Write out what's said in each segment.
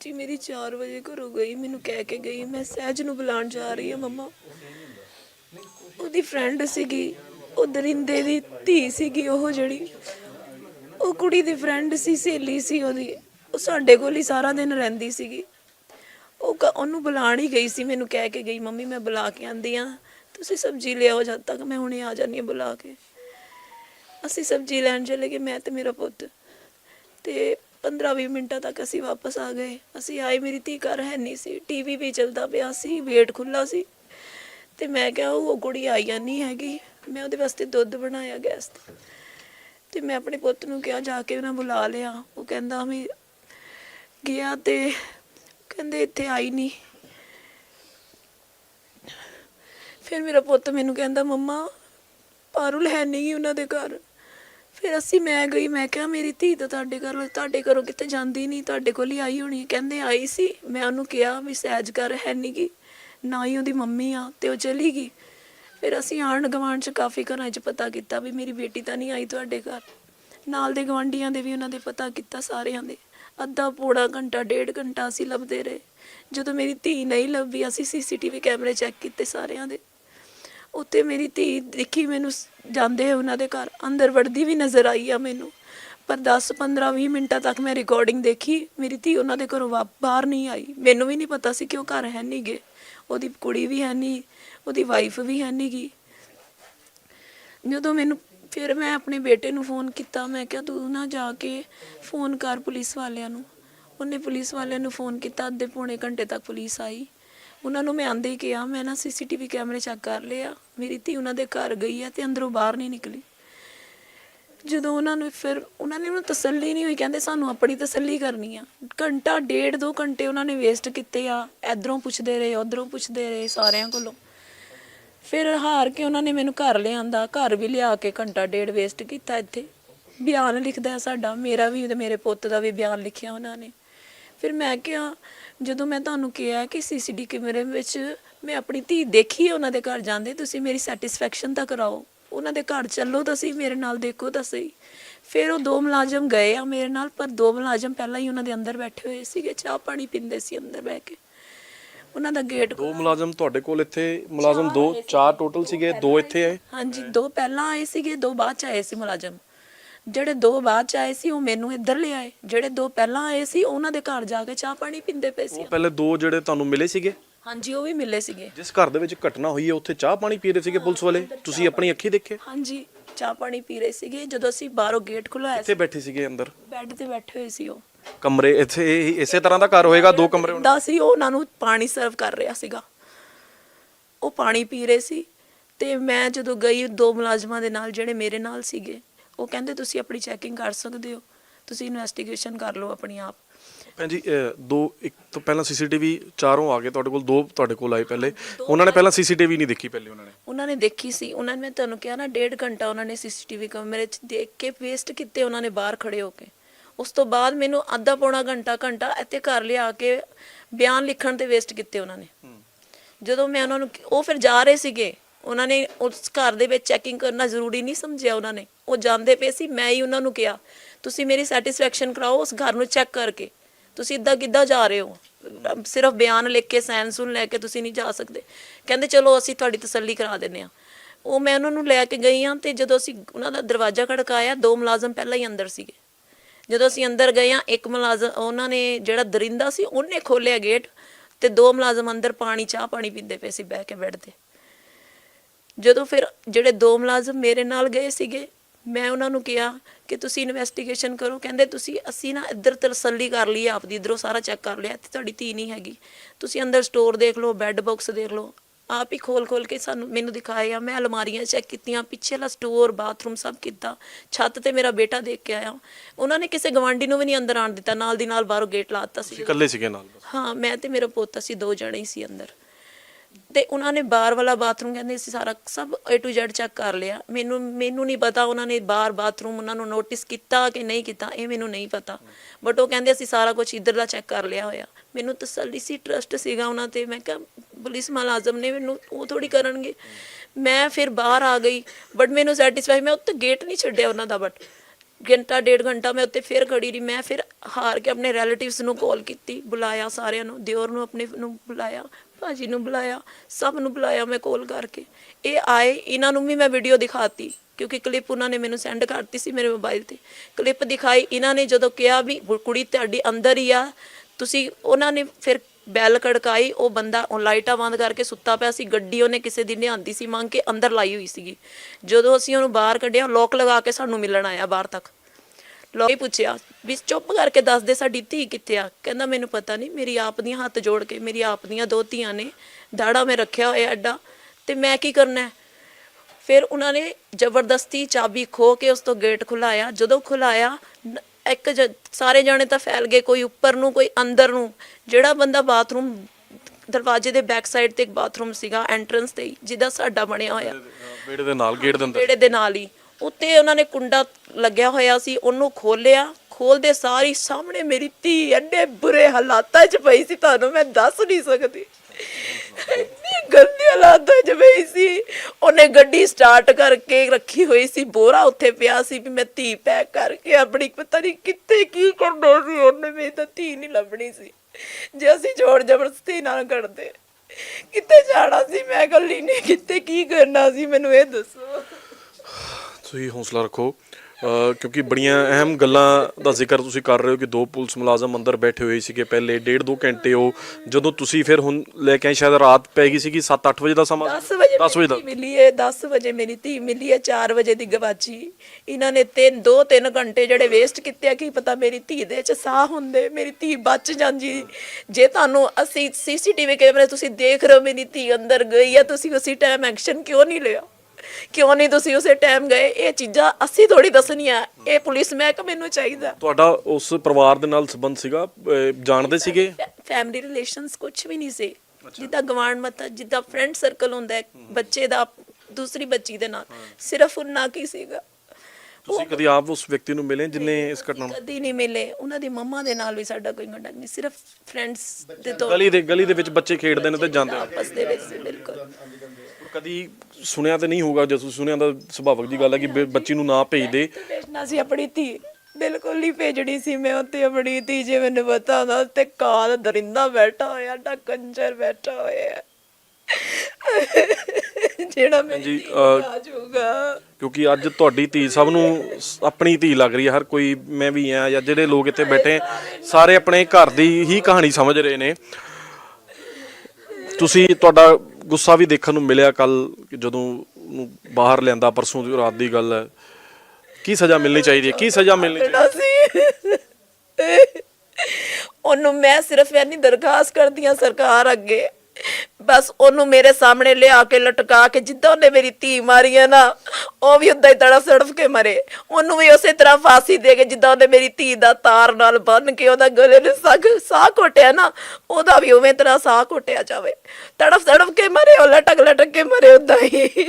ਬੱਚੀ ਮੇਰੀ 4 ਵਜੇ ਘਰੋਂ ਗਈ, ਮੈਨੂੰ ਕਹਿ ਕੇ ਗਈ, ਮੈਂ ਸਹਿਜ ਨੂੰ ਬੁਲਾਉਣ ਜਾ ਰਹੀ ਹਾਂ ਮੰਮਾ। ਉਹਦੀ ਫਰੈਂਡ ਸੀਗੀ, ਉਹ ਦਰਿੰਦੇ ਦੀ ਧੀ ਸੀਗੀ ਉਹ ਜਿਹੜੀ। ਉਹ ਕੁੜੀ ਦੀ ਫਰੈਂਡ ਸੀ, ਸਹੇਲੀ ਸੀ ਉਹਦੀ। ਉਹ ਸਾਡੇ ਕੋਲ ਹੀ ਸਾਰਾ ਦਿਨ ਰਹਿੰਦੀ ਸੀਗੀ। ਉਹ ਕ- ਉਹਨੂੰ ਬੁਲਾਉਣ ਹੀ ਗਈ ਸੀ, ਮੈਨੂੰ ਕਹਿ ਕੇ ਗਈ, ਮੰਮੀ, ਮੈਂ ਬੁਲਾ ਕੇ ਆਂਦੀ ਆ ਤੁਸੀਂ ਸਬਜ਼ੀ ਲਿਆਓ ਜਦ ਤੱਕ, ਮੈਂ ਹੁਣੇ ਆ ਜਾਨੀ ਆ ਬੁਲਾ ਕੇ। ਅਸੀਂ ਸਬਜ਼ੀ ਲੈਣ ਚਲੇ ਗਏ, ਮੈਂ ਤੇ ਮੇਰਾ ਪੁੱਤ। ਤੇ 15-20 ਮਿੰਟਾਂ ਤੱਕ ਅਸੀਂ ਵਾਪਸ ਆ ਗਏ। ਅਸੀਂ ਆਏ, ਮੇਰੀ ਧੀ ਘਰ ਹੈ ਨਹੀਂ ਸੀ। ਟੀਵੀ ਵੀ ਚੱਲਦਾ ਪਿਆ ਸੀ ਵੇਟ ਖੁੱਲਾ ਸੀ। ਤੇ ਮੈਂ ਕਿਹਾ, ਉਹ ਕੁੜੀ ਆਈ ਨਹੀਂ ਹੈਗੀ। ਮੈਂ ਉਹਦੇ ਵਾਸਤੇ ਦੁੱਧ ਬਣਾਇਆ, ਗੈਸ ਤੇ। ਤੇ ਮੈਂ ਆਪਣੇ ਪੁੱਤ ਨੂੰ ਕਿਹਾ, ਜਾ ਕੇ ਉਹਨਾਂ ਬੁਲਾ ਲਿਆ। ਉਹ ਕਹਿੰਦਾ ਵੀ ਗਿਆ ਤੇ ਕਹਿੰਦੇ ਇੱਥੇ ਆਈ ਨਹੀਂ। ਫਿਰ ਮੇਰਾ ਪੁੱਤ ਮੈਨੂੰ ਕਹਿੰਦਾ, ਮੰਮਾ, ਪਾਰੁਲ ਹੈ ਨਹੀਂ ਉਹਨਾਂ ਦੇ ਘਰ। ਫਿਰ ਅਸੀਂ ਮੈਂ ਗਈ, ਮੈਂ ਕਿਹਾ ਮੇਰੀ ਧੀ ਤਾਂ ਤੁਹਾਡੇ ਘਰੋਂ ਤੁਹਾਡੇ ਘਰੋਂ ਕਿਤੇ ਜਾਂਦੀ ਨਹੀਂ, ਤੁਹਾਡੇ ਕੋਲ ਹੀ ਆਈ ਹੋਣੀ ਹੈ। ਕਹਿੰਦੇ ਆਈ ਸੀ। ਮੈਂ ਉਹਨੂੰ ਕਿਹਾ ਵੀ ਸਹਿਜ ਘਰ ਹੈ ਨਹੀਂ ਗੀ। ਨਾ ਹੀ ਉਹਦੀ ਮੰਮੀ ਆ ਤੇ ਉਹ ਚਲੀ ਗਈ। ਫਿਰ ਅਸੀਂ ਆਂਢ ਗੁਆਂਢ ਚ ਕਾਫੀ ਘਰਾਂ ਚ ਪਤਾ ਕੀਤਾ ਵੀ ਮੇਰੀ ਬੇਟੀ ਤਾਂ ਨਹੀਂ ਆਈ ਤੁਹਾਡੇ ਘਰ। ਨਾਲ ਦੇ ਗਵਾਂਢੀਆਂ ਦੇ ਵੀ ਉਹਨਾਂ ਦੇ ਪਤਾ ਕੀਤਾ ਸਾਰਿਆਂ ਦੇ। ਅੱਧਾ ਪੌੜਾ ਘੰਟਾ, ਡੇਢ ਘੰਟਾ ਅਸੀਂ ਲੱਭਦੇ ਰਹੇ। ਜਦੋਂ ਮੇਰੀ ਧੀ ਨਹੀਂ ਲੱਭੀ, ਅਸੀਂ ਸੀਸੀਟੀਵੀ ਕੈਮਰੇ ਚੈੱਕ ਕੀਤੇ ਸਾਰਿਆਂ ਦੇ। ਉੱਤੇ ਮੇਰੀ ਧੀ ਦੇਖੀ ਮੈਨੂੰ ਸ- ਜਾਂਦੇ ਉਹਨਾਂ ਦੇ ਘਰ, ਅੰਦਰ ਵੜਦੀ ਵੀ ਨਜ਼ਰ ਆਈ ਆ ਮੈਨੂੰ। ਪਰ 10 15 20 ਮਿੰਟਾਂ ਤੱਕ ਮੈਂ ਰਿਕਾਰਡਿੰਗ ਦੇਖੀ, ਮੇਰੀ ਧੀ ਉਹਨਾਂ ਦੇ ਘਰੋਂ ਵਾ- ਬਾਹਰ ਨਹੀਂ ਆਈ। ਮੈਨੂੰ ਵੀ ਨਹੀਂ ਪਤਾ ਸੀ ਕਿ ਉਹ ਘਰ ਹੈ ਨਹੀਂ ਗੇ ਉਹਦੀ ਕੁੜੀ ਵੀ ਹੈ ਨਹੀਂ ਉਹਦੀ ਵਾਈਫ ਵੀ ਹੈ ਨਹੀਂ ਗੀ ਜਦੋਂ ਮੈਨੂੰ ਫਿਰ ਮੈਂ ਆਪਣੇ ਬੇਟੇ ਨੂੰ ਫੋਨ ਕੀਤਾ, ਮੈਂ ਕਿਹਾ, ਤੂੰ ਨਾ ਜਾ ਕੇ ਫੋਨ ਕਰ ਪੁਲਿਸ ਵਾਲਿਆਂ ਨੂੰ। ਉਹਨੇ ਪੁਲਿਸ ਵਾਲਿਆਂ ਨੂੰ ਫੋਨ ਕੀਤਾ, ਅੱਧੇ ਪੌਣੇ ਘੰਟੇ ਤੱਕ ਪੁਲਿਸ ਆਈ। ਉਹਨਾਂ ਨੂੰ ਮੈਂ ਆਂਦੇ ਹੀ ਕਿਹਾ, ਮੈਂ ਨਾ ਸੀਸੀਟੀਵੀ ਕੈਮਰੇ ਚੈੱਕ ਕਰ ਲਿਆ ਮੇਰੀ ਧੀ ਉਹਨਾਂ ਦੇ ਘਰ ਗਈ ਹੈ ਤੇ ਅੰਦਰੋਂ ਬਾਹਰ ਨਹੀਂ ਨਿਕਲੀ। ਜਦੋਂ ਉਹਨਾਂ ਨੂੰ ਫਿਰ ਉਹਨਾਂ ਨੇ ਉਹਨੂੰ ਤਸੱਲੀ ਨਹੀਂ ਹੋਈ, ਕਹਿੰਦੇ ਸਾਨੂੰ ਆਪਣੀ ਤਸੱਲੀ ਕਰਨੀ ਆ। ਘੰਟਾ, ਡੇਢ, ਦੋ ਘੰਟੇ ਉਹਨਾਂ ਨੇ ਵੇਸਟ ਕੀਤੇ ਆ, ਇਧਰੋਂ ਪੁੱਛਦੇ ਰਹੇ, ਉਧਰੋਂ ਪੁੱਛਦੇ ਰਹੇ ਸਾਰਿਆਂ ਕੋਲੋਂ। ਫਿਰ ਹਾਰ ਕੇ ਉਹਨਾਂ ਨੇ ਮੈਨੂੰ ਘਰ ਲਿਆਂਦਾ, ਘਰ ਵੀ ਲਿਆ ਕੇ ਘੰਟਾ, ਡੇਢ ਵੇਸਟ ਕੀਤਾ ਇੱਥੇ। ਬਿਆਨ ਲਿਖਦਾ ਸਾਡਾ, ਮੇਰਾ ਵੀ ਤੇ ਮੇਰੇ ਪੁੱਤ ਦਾ ਵੀ ਬਿਆਨ ਲਿਖਿਆ ਉਹਨਾਂ ਨੇ। ਫਿਰ ਮੈਂ ਕਿਹਾ ਜਦੋਂ ਮੈਂ ਤੁਹਾਨੂੰ ਕਿਹਾ ਕਿ ਸੀਸੀਟੀ ਕੈਮਰੇ ਵਿੱਚ ਮੈਂ ਆਪਣੀ ਧੀ ਦੇਖੀ ਉਹਨਾਂ ਦੇ ਘਰ ਜਾਂਦੇ ਤੁਸੀਂ ਮੇਰੀ ਸੈਟੀਸਫੈਕਸ਼ਨ ਤਾਂ ਕਰਾਓ। ਉਹਨਾਂ ਦੇ ਘਰ ਚੱਲੋ ਤਾਂ ਸਹੀ ਮੇਰੇ ਨਾਲ ਦੇਖੋ ਤਾਂ ਸਹੀ। ਫਿਰ ਉਹ ਦੋ ਮੁਲਾਜ਼ਮ ਗਏ ਆ ਮੇਰੇ ਨਾਲ ਪਰ ਦੋ ਮੁਲਾਜ਼ਮ ਪਹਿਲਾਂ ਹੀ ਉਹਨਾਂ ਦੇ ਅੰਦਰ ਬੈਠੇ ਹੋਏ ਸੀਗੇ ਚਾਹ ਪਾਣੀ ਪੀਂਦੇ ਸੀ ਅੰਦਰ ਬਹਿ ਕੇ। ਉਹਨਾਂ ਦਾ ਗੇਟ ਦੋ ਮੁਲਾਜ਼ਮ ਤੁਹਾਡੇ ਕੋਲ ਇੱਥੇ ਮੁਲਾਜ਼ਮ ਦੋ ਚਾਰ ਟੋਟਲ ਸੀਗੇ ਦੋ ਇੱਥੇ ਆਏ? ਹਾਂਜੀ ਦੋ ਪਹਿਲਾਂ ਆਏ ਸੀਗੇ ਦੋ ਬਾਅਦ ਚ ਆਏ ਸੀ ਮੁਲਾਜ਼ਮ। ਜਿਹੜੇ ਦੋ ਬਾਅਦ ਚ ਆਏ ਸੀ ਉਹ ਮੈਨੂੰ ਇੱਧਰ ਲੈ ਆਏ। ਜਿਹੜੇ ਦੋ ਪਹਿਲਾਂ ਆਏ ਸੀ ਉਹਨਾਂ ਦੇ ਘਰ ਜਾ ਕੇ ਚਾਹ ਪਾਣੀ ਪੀਂਦੇ ਪਏ ਸੀ। ਉਹ ਪਹਿਲੇ ਦੋ ਜਿਹੜੇ ਤੁਹਾਨੂੰ ਮਿਲੇ ਸੀਗੇ? ਹਾਂਜੀ ਉਹ ਵੀ ਮਿਲੇ ਸੀਗੇ। ਜਿਸ ਘਰ ਦੇ ਵਿੱਚ ਘਟਨਾ ਹੋਈ ਹੈ ਉੱਥੇ ਚਾਹ ਪਾਣੀ ਪੀ ਰਹੇ ਸੀਗੇ ਪੁਲਿਸ ਵਾਲੇ? ਤੁਸੀਂ ਆਪਣੀ ਅੱਖੀ ਦੇਖੇ? ਹਾਂਜੀ ਚਾਹ ਪਾਣੀ ਪੀ ਰਹੇ ਸੀਗੇ। ਜਦੋਂ ਅਸੀਂ ਬਾਹਰੋਂ ਗੇਟ ਖੁਲਾਇਆ ਇੱਥੇ ਬੈਠੇ ਸੀਗੇ ਅੰਦਰ? ਬੈੱਡ ਤੇ ਬੈਠੇ ਹੋਏ ਸੀ ਉਹ। ਕਮਰੇ ਇੱਥੇ ਇਹ- ਇਸੇ ਤਰ੍ਹਾਂ ਦਾ ਘਰ ਹੋਏਗਾ ਦੋ ਕਮਰੇ ਹੋਣ। ਦਾ ਸੀ ਉਹ ਉਹਨਾਂ ਨੂੰ ਪਾਣੀ ਸਰਵ ਕਰ ਰਿਹਾ ਸੀਗਾ। ਉਹ ਪਾਣੀ ਪੀ ਰਹੇ ਸੀ ਤੇ ਮੈਂ ਜਦੋਂ ਗਈ ਦੋ ਮੁਲਾਜ਼ਮਾਂ ਦੇ ਨਾਲ ਜਿਹੜੇ ਮੇਰੇ ਨਾਲ ਸੀਗੇ ਉਹ ਕਹਿੰਦੇ ਤੁਸੀਂ ਆਪਣੀ ਚੈਕਿੰਗ ਕਰ ਸਕਦੇ ਹੋ। ਤੁਸੀਂ ਇਨਵੈਸਟੀਗੇਸ਼ਨ ਕਰ ਲਓ ਆਪਣੀ ਆਪ। ਭੈਣ ਜੀ ਅਹ, ਦੋ ਇੱਕ ਤੋਂ ਪਹਿਲਾਂ ਸੀਸੀਟੀਵੀ ਚਾਰੋਂ ਆ ਗਏ ਤੁਹਾਡੇ ਕੋਲ ਦੋ ਤੁਹਾਡੇ ਕੋਲ ਆਏ ਪਹਿਲੇ। ਉਹਨਾਂ ਨੇ ਪਹਿਲਾਂ ਸੀਸੀਟੀਵੀ ਨਹੀਂ ਦੇਖੀ ਪਹਿਲੇ ਉਹਨਾਂ ਨੇ। ਉਹਨਾਂ ਨੇ ਦੇਖੀ ਸੀ। ਉਹਨਾਂ ਨੇ ਮੈਂ ਤੁਹਾਨੂੰ ਕਿਹਾ ਨਾ ਡੇਢ ਘੰਟਾ ਉਹਨਾਂ ਨੇ ਸੀਸੀਟੀਵੀ ਕੈਮਰੇ 'ਚ ਦੇਖ ਕੇ ਵੇਸਟ ਕੀਤੇ ਉਹਨਾਂ ਨੇ ਬਾਹਰ ਖੜੇ ਹੋ ਕੇ। ਉਸ ਤੋਂ ਬਾਅਦ ਮੈਨੂੰ ਅੱਧਾ ਪੌਣਾ ਘੰਟਾ ਘੰਟਾ ਇੱਥੇ ਘਰ ਲਿਆ ਕੇ ਬਿਆਨ ਲਿਖਣ ਤੇ ਵੇਸਟ ਕੀਤੇ ਉਹਨਾਂ ਨੇ। ਜਦੋਂ ਮੈਂ ਉਹਨਾਂ ਨੂੰ ਉਹ ਫਿਰ ਜਾ ਰਹੇ ਸੀਗੇ। ਉਹਨਾਂ ਨੇ ਉਸ ਘਰ ਦੇ ਵਿੱਚ ਚੈਕਿੰਗ ਕਰਨਾ ਜ਼ਰੂਰੀ ਨਹੀਂ ਸਮਝਿਆ ਉਹਨਾਂ ਨੇ। ਉਹ ਜਾਂਦੇ ਪਏ ਸੀ, ਮੈਂ ਹੀ ਉਹਨਾਂ ਨੂੰ ਕਿਹਾ, ਤੁਸੀਂ ਮੇਰੀ ਸੈਟੀਸਫੈਕਸ਼ਨ ਕਰਾਓ, ਉਸ ਘਰ ਨੂੰ ਚੈੱਕ ਕਰਕੇ। ਤੁਸੀਂ ਇਦਾਂ ਕਿੱਦਾਂ ਜਾ ਰਹੇ ਹੋ? ਸਿਰਫ ਬਿਆਨ ਲਿਖ ਕੇ ਸਾਈਨ ਸੁਣ ਲੈ ਕੇ ਤੁਸੀਂ ਨਹੀਂ ਜਾ ਸਕਦੇ। ਕਹਿੰਦੇ, ਚਲੋ, ਅਸੀਂ ਤੁਹਾਡੀ ਤਸੱਲੀ ਕਰਾ ਦਿੰਨੇ ਆ ਉਹ ਮੈਂ ਉਹਨਾਂ ਨੂੰ ਲੈ ਕੇ ਗਈ ਆ ਤੇ ਜਦੋਂ ਅਸੀਂ ਉਹਨਾਂ ਦਾ ਦਰਵਾਜ਼ਾ ਖੜਕਾਇਆ, ਦੋ ਮੁਲਾਜ਼ਮ ਪਹਿਲਾਂ ਹੀ ਅੰਦਰ ਸੀਗੇ। ਜਦੋਂ ਅਸੀਂ ਅੰਦਰ ਗਏ ਆ ਇੱਕ ਮੁਲਾਜ਼ਮ, ਉਹਨਾਂ ਨੇ ਜਿਹੜਾ ਦਰਿੰਦਾ ਸੀ, ਉਹਨੇ ਖੋਲਿਆ ਗੇਟ ਤੇ ਦੋ ਮੁਲਾਜ਼ਮ ਅੰਦਰ ਪਾਣੀ ਚਾਹ ਪਾਣੀ ਪੀਂਦੇ ਪਏ ਸੀ, ਬਹਿ ਕੇ ਬੈਠਦੇ। ਜਦੋਂ ਫਿਰ ਜਿਹੜੇ ਦੋ ਮੁਲਾਜ਼ਮ ਮੇਰੇ ਨਾਲ ਗਏ ਸੀਗੇ ਮੈਂ ਉਹਨਾਂ ਨੂੰ ਕਿਹਾ ਕਿ ਤੁਸੀਂ ਇਨਵੈਸਟੀਗੇਸ਼ਨ ਕਰੋ। ਕਹਿੰਦੇ ਤੁਸੀਂ ਅਸੀਂ ਨਾ ਇੱਧਰ ਤਸੱਲੀ ਕਰ ਲਈ ਆਪਦੀ ਇਧਰੋਂ ਸਾਰਾ ਚੈੱਕ ਕਰ ਲਿਆ ਤੇ ਤੁਹਾਡੀ ਧੀ ਨਹੀਂ ਹੈਗੀ। ਤੁਸੀਂ ਅੰਦਰ ਸਟੋਰ ਦੇਖ ਲਓ ਬੈੱਡ ਬਾਕਸ ਦੇਖ ਲਓ। ਆਪ ਹੀ ਖੋਲ ਖੋਲ ਕੇ ਸਾਨੂੰ ਮੈਨੂੰ ਦਿਖਾਏ ਆ ਮੈਂ ਅਲਮਾਰੀਆਂ ਚੈੱਕ ਕੀਤੀਆਂ ਪਿੱਛੇ ਵਾਲਾ ਸਟੋਰ ਬਾਥਰੂਮ ਸਭ ਕੀਤਾ। ਛੱਤ ਤੇ ਮੇਰਾ ਬੇਟਾ ਦੇਖ ਕੇ ਆਇਆ। ਉਹਨਾਂ ਨੇ ਕਿਸੇ ਗਵਾਂਢੀ ਨੂੰ ਵੀ ਨਹੀਂ ਅੰਦਰ ਆਣ ਦਿੱਤਾ। ਨਾਲ ਦੀ ਨਾਲ ਬਾਹਰੋਂ ਗੇਟ ਲਾਤਾ ਸੀ। ਤੁਸੀਂ ਇਕੱਲੇ ਸੀਗੇ ਨਾਲ ਹਾਂ ਮੈਂ ਤੇ ਮੇਰਾ ਪੁੱਤ ਅਸੀਂ ਦੋ ਜਣੇ ਹੀ ਸੀ ਅੰਦਰ। ਤੇ ਉਹਨਾਂ ਨੇ ਬਾਹਰ ਵਾਲਾ ਬਾਥਰੂਮ ਕਹਿੰਦੇ ਅਸੀਂ ਸਾਰਾ ਸਭ A to Z ਚੈੱਕ ਕਰ ਲਿਆ। ਮੈਨੂੰ ਮੈਨੂੰ ਨਹੀਂ ਪਤਾ ਉਹਨਾਂ ਨੇ ਬਾਹਰ ਬਾਥਰੂਮ ਉਹਨਾਂ ਨੂੰ ਨੋਟਿਸ ਕੀਤਾ ਕਿ ਨਹੀਂ ਕੀਤਾ, ਇਹ ਮੈਨੂੰ ਨਹੀਂ ਪਤਾ। ਬਟ ਉਹ ਕਹਿੰਦੇ ਅਸੀਂ ਸਾਰਾ ਕੁਝ ਇੱਧਰ ਦਾ ਚੈੱਕ ਕਰ ਲਿਆ ਹੋਇਆ। ਮੈਨੂੰ ਤਸੱਲੀ ਸੀ ਟਰਸਟ ਸੀਗਾ ਉਹਨਾਂ ਤੇ। ਮੈਂ ਕਿਹਾ, ਪੁਲਿਸ ਮੁਲਾਜ਼ਮ ਨੇ ਮੈਨੂੰ ਉਹ ਥੋੜੀ ਕਰਨਗੇ। ਮੈਂ ਫਿਰ ਬਾਹਰ ਆ ਗਈ ਬਟ ਮੈਨੂੰ ਸੈਟੀਸਫਾਈ ਮੈਂ ਉੱਤੇ ਗੇਟ ਨਹੀਂ ਛੱਡਿਆ ਉਹਨਾਂ ਦਾ ਬਟ ਘੰਟਾ, ਡੇਢ ਘੰਟਾ ਮੈਂ ਉੱਤੇ ਫਿਰ ਖੜੀ ਰਹੀ। ਮੈਂ ਫਿਰ ਹਾਰ ਕੇ ਆਪਣੇ ਰਿਲੇਟਿਵਸ ਨੂੰ ਕਾਲ ਕੀਤੀ, ਬੁਲਾਇਆ ਸਾਰਿਆਂ ਨੂੰ, ਦਿਓਰ ਨੂੰ, ਆਪਣੇ ਨੂੰ ਬੁਲਾਇਆ। ਭਾਜੀ ਨੂੰ ਬੁਲਾਇਆ, ਸਭ ਨੂੰ ਬੁਲਾਇਆ ਮੈਂ ਕੋਲ ਕਰਕੇ। ਇਹ ਆਏ, ਇਹਨਾਂ ਨੂੰ ਵੀ ਮੈਂ ਵੀਡੀਓ ਦਿਖਾਤੀ, ਕਿਉਂਕਿ ਕਲਿੱਪ ਉਹਨਾਂ ਨੇ ਮੈਨੂੰ ਸੈਂਡ ਕਰਤੀ ਸੀ ਮੇਰੇ ਮੋਬਾਈਲ ਤੇ। ਕਲਿੱਪ ਦਿਖਾਈ, ਇਹਨਾਂ ਨੇ ਜਦੋਂ ਕਿਹਾ ਵੀ ਕੁੜੀ ਤੁਹਾਡੀ ਅੰਦਰ ਹੀ ਆ, ਤੁਸੀਂ, ਉਹਨਾਂ ਨੇ ਫਿਰ ਬੈਲ ਕੜਕਾਈ ਉਹ ਬੰਦਾ ਉਹ ਲਾਈਟਾਂ ਬੰਦ ਕਰਕੇ ਸੁੱਤਾ ਪਿਆ ਸੀ, ਗੱਡੀ ਉਹਨੇ ਕਿਸੇ ਦੀ ਲਿਆਂਦੀ ਸੀ, ਮੰਗ ਕੇ ਅੰਦਰ ਲਾਈ ਹੋਈ ਸੀਗੀ। ਜਦੋਂ ਅਸੀਂ ਉਹਨੂੰ ਬਾਹਰ ਕੱਢਿਆ ਲੋਕ ਲਗਾ ਕੇ ਸਾਨੂੰ ਮਿਲਣ ਆਇਆ ਬਾਹਰ ਤੱਕ। ਲੋਕੀ ਪੁੱਛਿਆ ਵੀ ਚੁੱਪ ਕਰਕੇ ਦੱਸ ਦੇ ਸਾਡੀ ਧੀ ਕਿੱਥੇ ਆ? ਕਹਿੰਦਾ ਮੈਨੂੰ ਪਤਾ ਨਹੀਂ ਮੇਰੀ ਆਪ ਦੀਆਂ ਹੱਥ ਜੋੜ ਕੇ ਮੇਰੀ ਆਪ ਦੀਆਂ ਦੋ ਧੀਆਂ ਨੇ ਦਾੜਾ ਮੈਂ ਰੱਖਿਆ ਹੋਇਆ ਅੱਡਾ ਤੇ ਮੈਂ ਕੀ ਕਰਨਾ ਹੈ? ਫਿਰ ਉਹਨਾਂ ਨੇ ਜ਼ਬਰਦਸਤੀ ਚਾਬੀ ਖੋ ਕੇ ਉਸ ਤੋਂ ਗੇਟ ਖੁਲਾਇਆ। ਜਦੋਂ ਖੁਲਾਇਆ ਨ- ਇੱਕ ਜ- ਸਾਰੇ ਜਾਣੇ ਤਾਂ ਫੈਲ ਗਏ ਕੋਈ ਉੱਪਰ ਨੂੰ ਕੋਈ ਅੰਦਰ ਨੂੰ। ਜਿਹੜਾ ਬੰਦਾ ਬਾਥਰੂਮ ਦਰਵਾਜ਼ੇ ਦੇ ਬੈਕ ਸਾਈਡ ਤੇ ਇੱਕ ਬਾਥਰੂਮ ਸੀਗਾ ਐਂਟਰੈਂਸ ਤੇ ਹੀ, ਜਿਹਦਾ ਸਾਡਾ ਬਣਿਆ ਹੋਇਆ। ਵਿਹੜੇ ਦੇ ਨਾਲ ਗੇਟ ਦੇ ਅੰਦਰ। ਵਿਹੜੇ ਦੇ ਨਾਲ ਹੀ। ਉੱਤੇ ਉਹਨਾਂ ਨੇ ਕੁੰਡਾ ਲੱਗਿਆ ਹੋਇਆ ਸੀ, ਉਹਨੂੰ ਖੋਲਿਆ ਖੋਲਦੇ ਸਾਰੀ ਸਾਹਮਣੇ ਮੇਰੀ ਧੀ ਐਡੇ ਬੁਰੇ ਹਾਲਾਤਾਂ 'ਚ ਪਈ ਸੀ, ਤੁਹਾਨੂੰ ਮੈਂ ਦੱਸ ਨਹੀਂ ਸਕਦੀ। ਇੰਨੀ ਗੰਦੀ ਹਾਲਾਤਾਂ 'ਚ ਪਈ ਸੀ। ਉਹਨੇ ਗੱਡੀ ਸਟਾਰਟ ਕਰਕੇ ਰੱਖੀ ਹੋਈ ਸੀ, ਬੋਰਾ ਉੱਥੇ ਪਿਆ ਸੀ ਵੀ ਮੈਂ ਧੀ ਪੈਕ ਕਰਕੇ ਆਪਣੀ ਪਤਾ ਨਹੀਂ ਕਿੱਥੇ ਕੀ ਕਰਨਾ ਸੀ, ਉਹਨੇ ਮੇਰੀ ਤਾਂ ਧੀ ਨਹੀਂ ਲੱਭਣੀ ਸੀ। ਜੇ ਅਸੀਂ ਜ਼ੋਰ ਜ਼ਬਰਦਸਤੀ ਨਾਲ ਕਰਦੇ, ਕਿੱਥੇ ਜਾਣਾ ਸੀ? ਮੈਂ ਇਕੱਲੀ ਨੇ ਕਿੱਥੇ ਕੀ ਕਰਨਾ ਸੀ? ਮੈਨੂੰ ਇਹ ਦੱਸੋ। ਤੁਸੀਂ ਹੌਸਲਾ ਰੱਖੋ। ਕਿਉਂਕਿ ਬੜੀਆਂ ਅਹਿਮ ਗੱਲਾਂ ਦਾ ਜ਼ਿਕਰ ਤੁਸੀਂ ਕਰ ਰਹੇ ਹੋ ਕਿ ਦੋ ਪੁਲਿਸ ਮੁਲਾਜ਼ਮ ਅੰਦਰ ਬੈਠੇ ਹੋਏ ਸੀਗੇ ਪਹਿਲੇ ਡੇਢ ਦੋ ਘੰਟੇ ਉਹ ਜਦੋਂ ਤੁਸੀਂ ਫਿਰ ਹੁਣ ਲੈ ਕੇ ਆਏ ਸ਼ਾਇਦ ਰਾਤ ਪੈ ਗਈ ਸੀਗੀ 7-8 ਵਜੇ ਦਾ ਸਮਾਂ? 10 ਵਜੇ 10 ਵਜੇ ਦਾ। ਮੇਰੀ ਧੀ ਮਿਲੀ ਹੈ 10 ਵਜੇ ਮੇਰੀ ਧੀ ਮਿਲੀ ਹੈ 4 ਵਜੇ ਦੀ ਗਵਾਚੀ। ਇਹਨਾਂ ਨੇ ਤਿੰਨ ਦੋ ਤਿੰਨ ਘੰਟੇ ਜਿਹੜੇ ਵੇਸਟ ਕੀਤੇ ਆ ਕੀ ਪਤਾ ਮੇਰੀ ਧੀ ਦੇ ਚ ਸਾਹ ਹੁੰਦੇ ਮੇਰੀ ਧੀ ਬਚ ਜਾਂਦੀ। ਜੇ ਤੁਹਾਨੂੰ ਅਸੀਂ ਸੀਸੀਟੀਵੀ ਕੈਮਰੇ ਤੁਸੀਂ ਦੇਖ ਰਹੇ ਹੋ ਮੇਰੀ ਧੀ ਅੰਦਰ ਗਈ ਹੈ ਤੁਸੀਂ ਉਸੇ ਟਾਈਮ ਐਕਸ਼ਨ ਕਿਉਂ ਨਹੀਂ ਲਿਆ? ਕਿਉਂ ਨਹੀਂ ਤੁਸੀਂ ਉਸੇ ਟਾਈਮ ਗਏ? ਇਹ ਚੀਜ਼ਾਂ ਅਸੀਂ ਥੋੜੀ ਦੱਸਣੀਆਂ। ਇਹ ਪੁਲਿਸ ਮਹਿਕਮੇ ਨੂੰ ਚਾਹੀਦਾ। ਤੁਹਾਡਾ ਉਸ ਪਰਿਵਾਰ ਦੇ ਨਾਲ ਸੰਬੰਧ ਸੀਗਾ? ਅਹ ਜਾਣਦੇ ਸੀਗੇ? ਫੈਮਿਲੀ ਰਿਲੇਸ਼ਨਸ ਕੁਝ ਵੀ ਨਹੀਂ ਸੀ। ਜਿੱਦਾਂ ਗਵਾਂਡ ਮਤ ਜਿੱਦਾਂ ਫਰੈਂਡ ਸਰਕਲ ਹੁੰਦਾ ਹੈ ਬੱਚੇ ਦਾ ਦੂਸਰੀ ਬੱਚੀ ਦੇ ਨਾਲ। ਸਿਰਫ ਉਹਨਾਂ ਕੀ ਸੀਗਾ। ਤੁਸੀਂ ਕਦੀ ਆਪ ਉਸ ਵਿਅਕਤੀ ਨੂੰ ਮਿਲੇ ਜਿਨੇ ਇਸ ਘਟਨਾ ਨੂੰ? ਕਦੀ ਨਹੀਂ ਮਿਲੇ। ਉਹਨਾਂ ਦੀ ਮੰਮਾ ਦੇ ਨਾਲ ਵੀ ਸਾਡਾ ਕੋਈ ਕੰਟੈਕਟ ਨਹੀਂ। ਸਿਰਫ ਫਰੈਂਡਸ ਦੇ ਤੋਂ ਗਲੀ ਦੇ ਗਲੀ ਦੇ ਵਿੱਚ ਬੱਚੇ ਖੇਡਦੇ ਨੇ ਤੇ ਜਾਂਦੇ ਆ। ਆਪਸ ਦੇ ਵਿੱਚ ਬਿਲਕੁਲ। ਕਦੀ ਸੁਣਿਆ ਤੇ ਨਹੀਂ ਹੋਊਗਾ ਜੇ ਤੁਸੀਂ ਸੁਣਿਆ ਤਾਂ ਸੁਭਾਵਕ ਜੀ ਗੱਲ ਹੈ ਕਿ ਬ- ਬੱਚੀ ਨੂੰ ਨਾ ਭੇਜ ਦੇ। ਭੇਜਣਾ ਸੀ ਆਪਣੀ ਧੀ। ਬਿਲਕੁਲ ਨਹੀਂ ਭੇਜਣੀ ਸੀ ਮੈਂ ਉੱਤੇ ਆਪਣੀ ਧੀ ਜੇ ਮੈਨੂੰ ਪਤਾ ਹੁੰਦਾ ਉੱਤੇ ਕਾਲ ਦਰਿੰਦਾ ਬੈਠਾ ਹੋਇਆ ਡਾ ਕੰਜਰ ਬੈਠਾ ਹੋਇਆ। ਜਿਹੜਾ ਮੇਰੀ ਜੀ, ਧੀ ਅਹ, ਜਾਊਗਾ ਕਿਉਂਕਿ ਅੱਜ ਤੁਹਾਡੀ ਧੀ ਸਭ ਨੂੰ ਸ- ਆਪਣੀ ਧੀ ਲੱਗ ਰਹੀ ਹੈ ਹਰ ਕੋਈ ਮੈਂ ਵੀ ਆ ਜਾਂ ਜਿਹੜੇ ਲੋਕ ਇੱਥੇ ਬੈਠੇ ਸਾਰੇ ਆਪਣੇ ਘਰ ਦੀ ਹੀ ਕਹਾਣੀ ਸਮਝ ਰਹੇ ਨੇ। ਤੁਸੀਂ ਤੁਹਾਡਾ ਗੁੱਸਾ ਵੀ ਦੇਖਣ ਨੂੰ ਮਿਲਿਆ ਕੱਲ ਜਦੋਂ ਉਹਨੂੰ ਬਾਹਰ ਲਿਆਂਦਾ ਪਰਸੋਂ ਦੀ ਰਾਤ ਦੀ ਗੱਲ ਹੈ। ਕੀ ਸਜ਼ਾ ਮਿਲਣੀ ਚਾਹੀਦੀ ਹੈ? ਕੀ ਸਜ਼ਾ ਮਿਲਣੀ ਚਾਹੀਦੀ ਸੀ। ਉਹਨੂੰ ਮੈਂ ਸਿਰਫ ਇੰਨੀ ਦਰਖਾਸਤ ਕਰਦੀ ਹਾਂ ਸਰਕਾਰ ਅੱਗੇ। ਬਸ ਉਹਨੂੰ ਮੇਰੇ ਸਾਹਮਣੇ ਲਿਆ ਕੇ ਲਟਕਾ ਕੇ ਜਿੱਦਾਂ ਉਹਨੇ ਮੇਰੀ ਧੀ ਮਾਰੀ ਹੈ ਨਾ ਉਹ ਵੀ ਉਦਾਂ ਹੀ ਤੜਫ ਤੜਫ ਕੇ ਮਰੇ। ਉਹਨੂੰ ਵੀ ਉਸੇ ਤਰ੍ਹਾਂ ਫਾਂਸੀ ਦੇ ਕੇ ਜਿੱਦਾਂ ਉਹਨੇ ਮੇਰੀ ਧੀ ਦਾ ਤਾਰ ਨਾਲ ਬੰਨ ਕੇ ਉਹਦਾ ਗਲੇ ਨੂੰ ਸਗ ਸਾਹ ਘੋਟਿਆ ਨਾ ਉਹਦਾ ਵੀ ਉਵੇਂ ਤਰ੍ਹਾਂ ਸਾਹ ਘੋਟਿਆ ਜਾਵੇ। ਤੜਫ ਤੜਫ ਕੇ ਮਰੇ ਉਹ ਲਟਕ ਲਟਕ ਕੇ ਮਰੇ ਉਦਾਂ ਹੀ।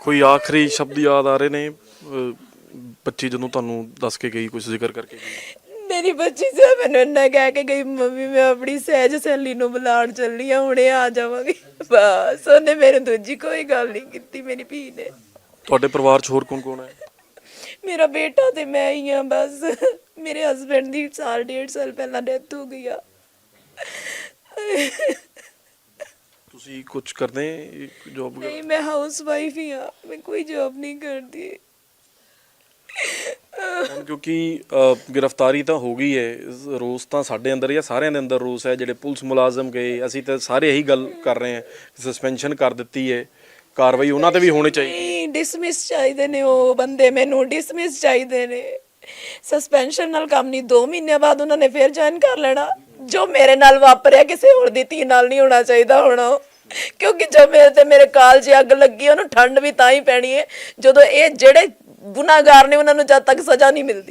ਕੋਈ ਆਖਰੀ ਸ਼ਬਦ ਯਾਦ ਆ ਰਹੇ ਨੇ? ਅਹ, ਬੱਚੀ ਜਦੋਂ ਤੁਹਾਨੂੰ ਦੱਸ ਕੇ ਗਈ ਕੁਝ ਜ਼ਿਕਰ ਕਰਕੇ ਗਈ? ਮੇਰੀ ਬੱਚੀ ਸੇ ਮੈਨੂੰ ਇੰਨਾ ਕਹਿ ਕੇ ਗਈ ਮੰਮੀ ਮੈਂ ਆਪਣੀ ਸਹਿਜ ਸਹੇਲੀ ਨੂੰ ਬੁਲਾਉਣ ਚੱਲੀ ਆ ਹੁਣੇ ਆ ਜਾਵਾਂਗੀ। ਬਸ ਉਹਨੇ ਮੇਰੇ ਦੂਜੀ ਕੋਈ ਗੱਲ ਨਹੀਂ ਕੀਤੀ ਮੇਰੀ ਧੀ ਨੇ। ਤੁਹਾਡੇ ਪਰਿਵਾਰ 'ਚ ਹੋਰ ਕੌਣ ਕੌਣ ਹੈ? ਮੇਰਾ ਬੇਟਾ ਤੇ ਮੈਂ ਹੀ ਆ ਬਸ। ਮੇਰੇ ਹਸਬੰਡ ਦੀ ਸਾਲ ਡੇਢ ਸਾਲ ਪਹਿਲਾਂ ਡੈਥ ਹੋ ਗਈ ਆ। ਤੁਸੀਂ ਕੁਝ ਕਰਦੇ ਜੋਬ ਨਹੀਂ ਮੈਂ ਹਾਊਸ ਵਾਈਫ ਹੀ ਆ ਮੈਂ ਕੋਈ ਜੌਬ ਨਹੀਂ ਕਰਦੀ। ਹੁਣ ਕਿਉਂਕਿ ਅ, ਗ੍ਰਿਫਤਾਰੀ ਤਾਂ ਹੋ ਗਈ ਹੈ। ਰੋਸ ਤਾਂ ਸਾਡੇ ਅੰਦਰ ਜਾਂ ਸਾਰਿਆਂ ਦੇ ਅੰਦਰ ਰੋਸ ਹੈ। ਜਿਹੜੇ ਪੁਲਿਸ ਮੁਲਾਜ਼ਮ ਗਏ ਅਸੀਂ ਤਾਂ ਸਾਰੇ ਇਹੀ ਗੱਲ ਕਰ ਰਹੇ ਹਾਂ ਸਸਪੈਂਸ਼ਨ ਕਰ ਦਿੱਤੀ ਹੈ। ਕਾਰਵਾਈ ਉਹਨਾਂ ਤੇ ਵੀ ਹੋਣੀ ਚਾਹੀਦੀ। ਨਹੀਂ ਡਿਸਮਿਸ ਚਾਹੀਦੇ ਨੇ ਉਹ ਬੰਦੇ ਮੈਨੂੰ ਡਿਸਮਿਸ ਚਾਹੀਦੇ ਨੇ। ਸਸਪੈਂਸ਼ਨ ਨਾਲ ਕੰਮ ਨਹੀਂ 2 ਮਹੀਨਿਆਂ ਬਾਅਦ ਉਹਨਾਂ ਨੇ ਫੇਰ ਜੁਆਇਨ ਕਰ ਲੈਣਾ। ਜੋ ਮੇਰੇ ਨਾਲ ਵਾਪਰਿਆ ਕਿਸੇ ਹੋਰ ਦੀ ਧੀ ਨਾਲ ਨਹੀਂ ਹੋਣਾ ਚਾਹੀਦਾ ਹੁਣ ਉਹ। ਕਿਉਂਕਿ ਜਦ ਮੇਰੇ ਤੇ ਮੇਰੇ ਕਾਲ ਅੱਗ ਲੱਗੀ ਉਹਨੂੰ ਠੰਡ ਵੀ ਤਾਂ ਹੀ ਪੈਣੀ ਹੈ। ਜਦੋਂ ਇਹ ਜਿਹੜੇ ਗੁਨਾਹਗਾਰ ਨੇ ਉਹਨਾਂ ਨੂੰ ਜਦ ਤੱਕ ਸਜ਼ਾ ਨਹੀਂ ਮਿਲਦੀ।